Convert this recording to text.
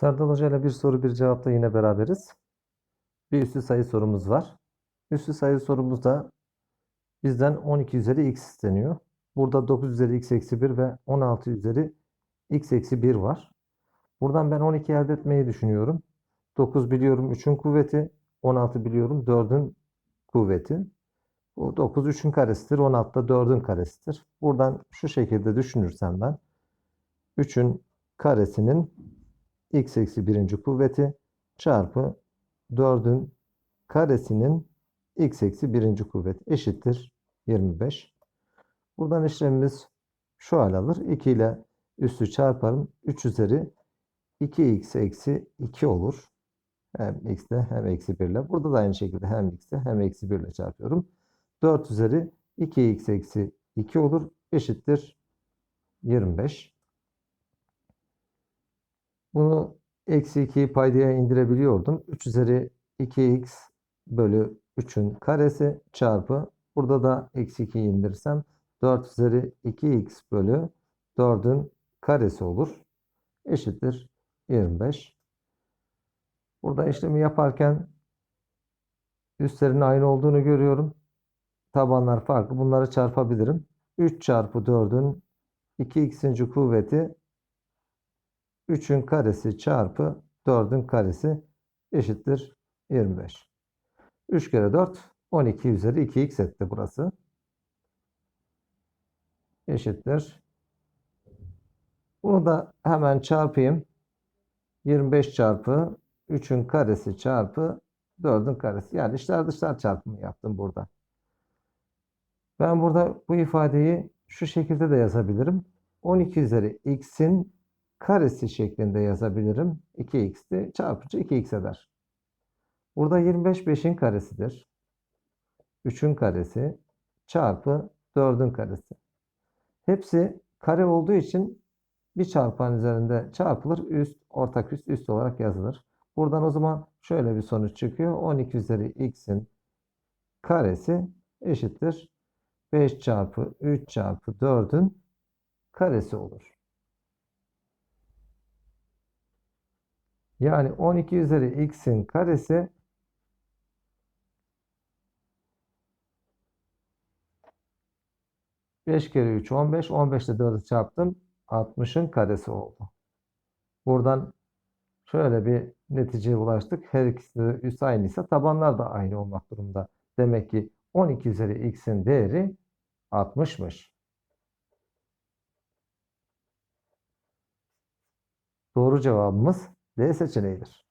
Serdal Hoca ile bir soru bir cevapta yine beraberiz. Bir üstü sayı sorumuz var. Üstü sayı sorumuzda bizden 12 üzeri x isteniyor. Burada 9 üzeri x eksi 1 ve 16 üzeri x eksi 1 var. Buradan ben 12 elde etmeyi düşünüyorum. 9 biliyorum 3'ün kuvveti. 16 biliyorum 4'ün kuvveti. Bu 9 3'ün karesidir. 16 da 4'ün karesidir. Buradan şu şekilde düşünürsem ben 3'ün karesinin x eksi birinci kuvveti çarpı 4'ün karesinin x eksi birinci kuvveti eşittir 25. Buradan işlemimiz şu hal alır. 2 ile üstü çarparım. 3 üzeri 2x eksi 2 olur. Hem x ile hem eksi 1 ile. Burada da aynı şekilde hem x ile hem eksi 1 ile çarpıyorum. 4 üzeri 2x eksi 2 olur. Eşittir 25. Bunu eksi 2'yi paydaya indirebiliyordum. 3 üzeri 2x bölü 3'ün karesi çarpı burada da eksi 2'yi indirsem 4 üzeri 2x bölü 4'ün karesi olur. Eşittir 25. Burada işlemi yaparken üstlerin aynı olduğunu görüyorum. Tabanlar farklı. Bunları çarpabilirim. 3 çarpı 4'ün 2x'inci kuvveti 3'ün karesi çarpı 4'ün karesi eşittir 25. 3 kere 4 12 üzeri 2x etti burası. Eşittir. Bunu da hemen çarpayım. 25 çarpı 3'ün karesi çarpı 4'ün karesi. Yani içler dışlar çarpımı yaptım burada. Ben burada bu ifadeyi şu şekilde de yazabilirim. 12 üzeri x'in karesi şeklinde yazabilirim. 2x'ti. Çarpıcı 2x eder. Burada 25 5'in karesidir. 3'ün karesi çarpı 4'ün karesi. Hepsi kare olduğu için bir çarpan üzerinde çarpılır. Üst, ortak üst, üst olarak yazılır. Buradan o zaman şöyle bir sonuç çıkıyor. 12 üzeri x'in karesi eşittir. 5 çarpı 3 çarpı 4'ün karesi olur. Yani 12 üzeri x'in karesi Beş kere 3 15. 15 ile 4'ü çarptım. 60'ın karesi oldu. Buradan şöyle bir neticeye ulaştık. Her ikisi de üst aynıysa tabanlar da aynı olmak durumunda. Demek ki 12 üzeri x'in değeri 60'mış. Doğru cevabımız D seçeneğidir.